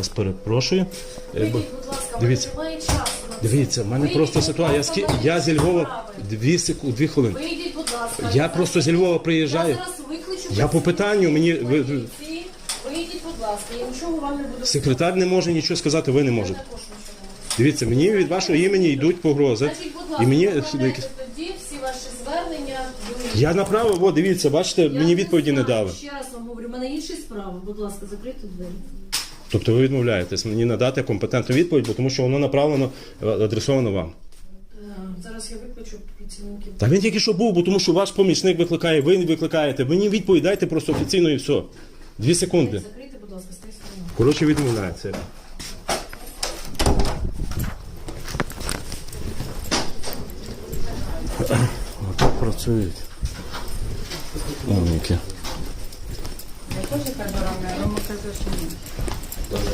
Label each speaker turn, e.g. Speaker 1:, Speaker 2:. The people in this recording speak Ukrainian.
Speaker 1: вас перепрошую. Е,
Speaker 2: Вийдіть, будь ласка,
Speaker 1: Дивіться.
Speaker 2: немає часу.
Speaker 1: Дивіться, в мене
Speaker 2: Вийдіть,
Speaker 1: просто
Speaker 2: будь
Speaker 1: ситуація. Я,
Speaker 2: ласка,
Speaker 1: скі... я зі Львова
Speaker 2: справи.
Speaker 1: дві секу... дві хвилини.
Speaker 2: Вийдіть, будь ласка.
Speaker 1: Я просто зі Львова приїжджаю.
Speaker 2: Я зараз викличу
Speaker 1: Я по питанню, мені- ви-
Speaker 2: поліції. Вийдіть, будь ласка, я нічого вам не буду
Speaker 1: Секретар не може нічого сказати, ви не
Speaker 2: Я
Speaker 1: можете.
Speaker 2: також нічого не можу.
Speaker 1: Дивіться, мені від вашого імені йдуть погрози.
Speaker 2: Значить, будь ласка,
Speaker 1: І мені
Speaker 2: направляйте тоді всі ваші звернення до
Speaker 1: я направив, о, дивіться, бачите, мені відповіді не дали.
Speaker 2: Ще раз вам говорю, в мене інші справи. Будь ласка, закрийте двері.
Speaker 1: Тобто ви відмовляєтесь мені надати компетентну відповідь, бо тому що воно направлено е, адресовано вам.
Speaker 2: Е, Зараз я викличу працівників.
Speaker 1: Та він тільки що був, бо тому що ваш помічник викликає, ви викликаєте. Мені відповідь дайте просто офіційно і все. Дві секунди.
Speaker 2: Закрийте, будь ласка, з тієї сторони.
Speaker 1: Коротше, відмовляється. Отак працюють. Умніки.
Speaker 3: Я теж так каже, що ні. Those are